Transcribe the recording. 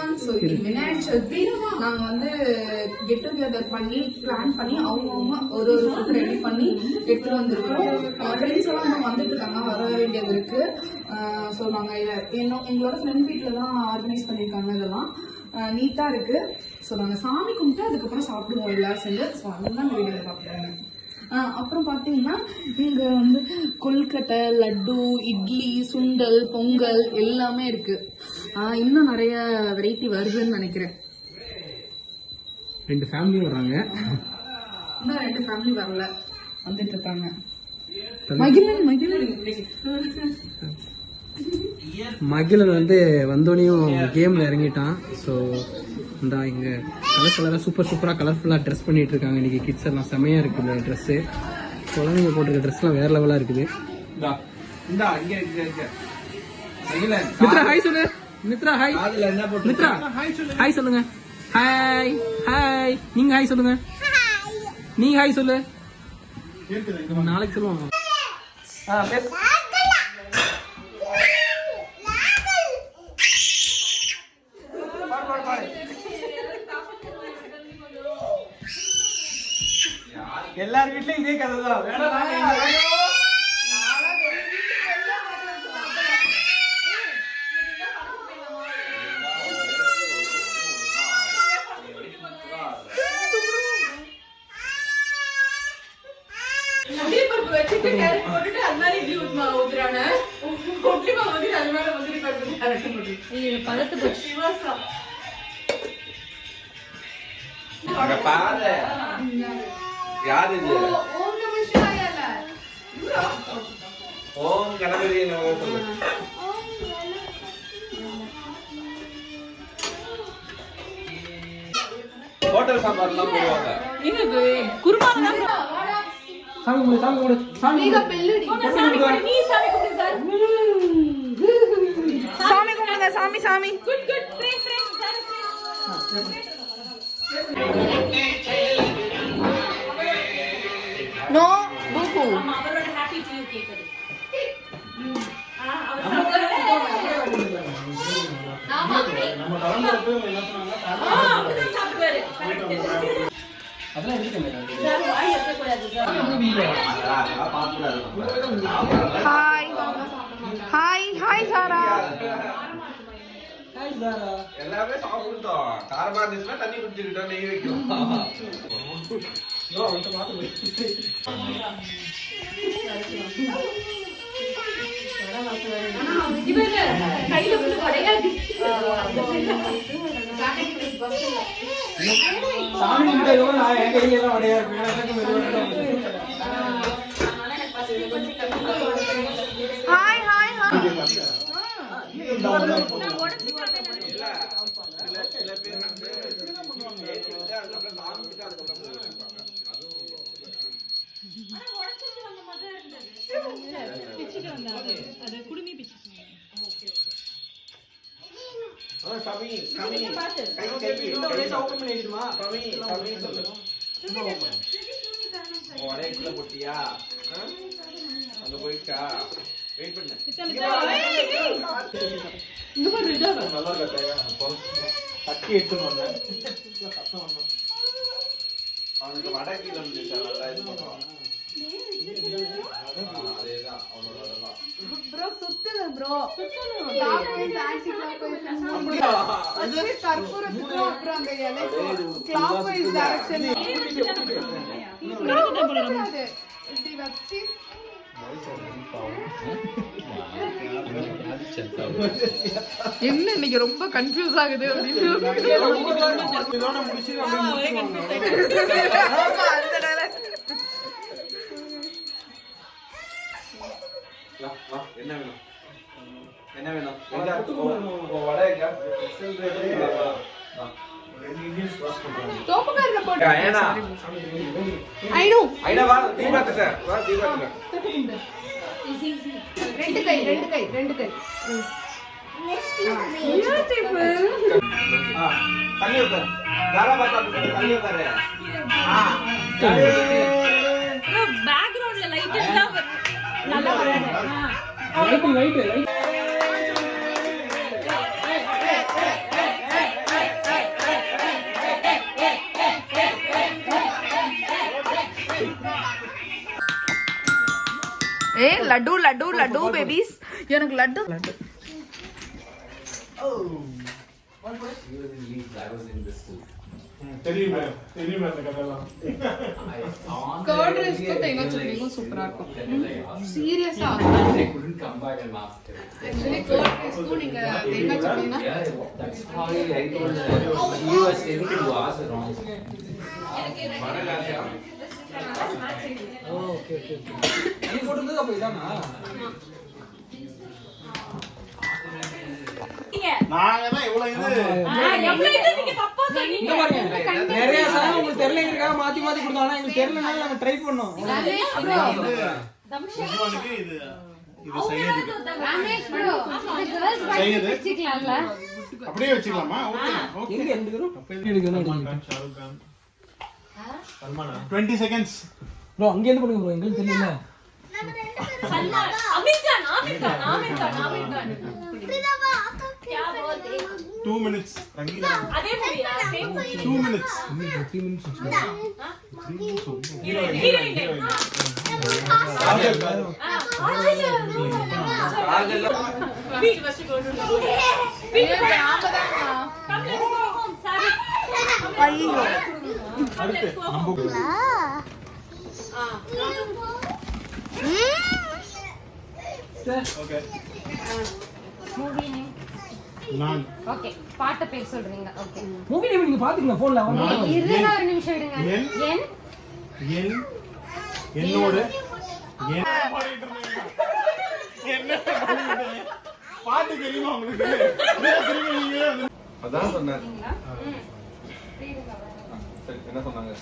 One so Vinayagar Chaturthi நாங்க வந்து get together பண்ணி பிளான் பண்ணி அவங்கவுங்க ஒரு ஒரு ஃபுட் ரெடி பண்ணி எடுத்துட்டு வந்திருக்கோம் ஃப்ரெண்ட்ஸ் எல்லாம் நம்ம வந்துட்டு இருக்காங்க வர வேண்டியது இருக்கு. ஸோ நாங்கள் இதை எங்களோட ஃப்ரெண்ட் வீட்டில் தான் ஆர்கனைஸ் பண்ணியிருக்காங்க இதெல்லாம் நீட்டா இருக்கு. ஸோ நாங்கள் சாமி கும்பிட்டு அதுக்கப்புறம் சாப்பிடுவோம் எல்லாரும் சேர்ந்து ஸோ அதுதான் வீடியோ பார்க்குறாங்க அப்புறம் பார்த்தீங்கன்னா இங்க வந்து கொல்கட்டை லட்டு இட்லி சுண்டல் பொங்கல் எல்லாமே இருக்கு. இன்னும் நிறைய வெரைட்டி வருதுன்னு நினைக்கிறேன். ரெண்டு ஃபேமிலியும் வர்றாங்க. இன்னும் ரெண்டு ஃபேமிலி வரல. வந்துட்டு இருக்காங்க. மகிழன் மகிழன். மகிழன் வந்து வந்தோடனையும் கேம்ல இறங்கிட்டான். ஸோ இந்த இங்க கலர் கலரா சூப்பர் சூப்பரா கலர்ஃபுல்லா ட்ரெஸ் பண்ணிட்டு இருக்காங்க. இன்னைக்கு கிட்ஸ் எல்லாம் செமையா இருக்கு இந்த ட்ரெஸ் குழந்தைங்க போட்டிருக்க ட்ரெஸ்லாம் வேற லெவலா இருக்குது. மித்ரா ஹாய் சொல்லு. மித்ரா ஹாய் காதுல என்ன போட்டு மித்ரா ஹாய் சொல்லுங்க. ஹாய் ஹாய் நீங்க ஹாய் சொல்லுங்க. நீங்க ஹாய் சொல்லு. நாளைக்கு சொல்லுவாங்க. எல்லார் வீட்லயும் இதே கதை தான் முந்திரி பருப்பு வச்சுட்டு கேரட் போட்டுட்டு அது மாதிரி இட்லி உப்புமா ஊத்துறாங்க இட்லி மாவு வந்து அது மேல முந்திரி பருப்பு கேரட் போட்டு பதத்து போச்சு அங்க பாரு யாரு இது ஓம் நம சிவாயல ஓம் கணபதி நமோ சொல்லு ஹோட்டல் சாம்பார்லாம் போடுவாங்க குருமா சாமி கும்பிடு. சாமி கும்பிடு. சாமி கும்பிடு. நீ சாமி கும்பிடு சார் சாமி கும்பிடுங்க சாமி சாமி good good pray pray sir no பூக்கு ஆமா அவரோட ஹாப்பி டு யூ கேக் அது ம். ஆ, அவர் சாப்பிடுவாரு. ஆமா, அப்படி. ஆ, அப்படிதான் சாப்பிடுவாரு. Correct. அதெல்லாம் இருக்குங்க சார், வாய் வைக்கக்கூடாது சார். ஹாய் ஹாய் ஹாய் சாரா எல்லாமே சாப்பிட்டோம் காரமா இருந்துச்சுன்னா தண்ணி குடிச்சுக்கிட்டோம் நெய் வடையாடி. சாமி எவ்வளவு நான் என். ஹாய் ஹாய் ஹாய் பிச்சுட்டு வந்தாரு. அது குடுமி ஆ, பாத்து. ஓபன் பண்ணிடுமா சொல்லு போட்டியா? அங்க போயிட்டா? வெயிட் பண்ணு. நல்லா இருக்கா தட்டி வந்தேன் அவனுக்கு இருந்துச்சு நல்லா இது பண்ணுவான். ப்ரோ சுத்துது ப்ரோ அப்படியா? கற்பூரத்துக்கும் அப்புறம் அந்த இலைக்கும் கிளாக் வைஸ் டைரக்ஷன் இப்படி வச்சு என்ன இன்னைக்கு ரொம்ப கன்ஃபியூஸ் ஆகுது அப்படின்னு வா, வா, என்ன வேணும்? என்ன வேணும்? வடை. ரெண்டு கை ரெண்டு கை கை. உட்காரு. பார்த்தா உட்காரு. பேக்ரவுண்ட்ல லைட் எல்லாம் வருது. நல்லா விளையாடு. லைட்டு லைட்டு ஏ லட்டு லட்டு லட்டு பேபிஸ் எனக்கு லட்டு. லட்டு. தெரியுமே தெரியுமே அந்த கதையெல்லாம். கர்ட் ரைஸ்க்கும் தேங்காய் சட்னிக்கும் சூப்பரா இருக்கும். சீரியஸா ஆக்சுவலி கர்ட் ரைஸ்க்கும் நீங்க தேங்காய் சட்னினா ஓகே ஓகே நீ போட்டிருந்தது அப்போ இதானா? நாங்க. தான் நிறைய சாதம் உங்களுக்கு தெரியலங்கிறக்காக மாத்தி மாத்தி கொடுத்தாங்க எங்களுக்கு தெரியலனால நாங்க ட்ரை பண்ணோம். இது இது செய்யுது? அப்படியே வச்சுக்கலாமா? Okay okay. 20 செகண்ட்ஸ் ப்ரோ அங்க இருந்து பண்ணுங்க ப்ரோ எங்களுக்கு தெரியல. சல்மான். அமீர் கான், அமீர் கான், அமீர் கான், அமீர் கான். ಟೂ ಮಿನಿಟ್ಸ್ ಅದೇ ಮೂವಿಯಾ same movie two minutes three minutes three minutes ಅಯ್ಯೋ ಓಕೆ ಮೂವಿ நான் ஓகே பாட்ட பேர் சொல்றீங்க. ஓகே மூவி நேம் நீங்க பாத்தீங்களா போன்ல இருங்க ஒரு நிமிஷம் விடுங்க என் என் என் என்னோட பாடிட்டு. என்ன பாடிட்டு? பாட்டு தெரியுமா உங்களுக்கு? வந்து- அதான் சொன்னேன். சரி, என்ன சொன்னாங்க?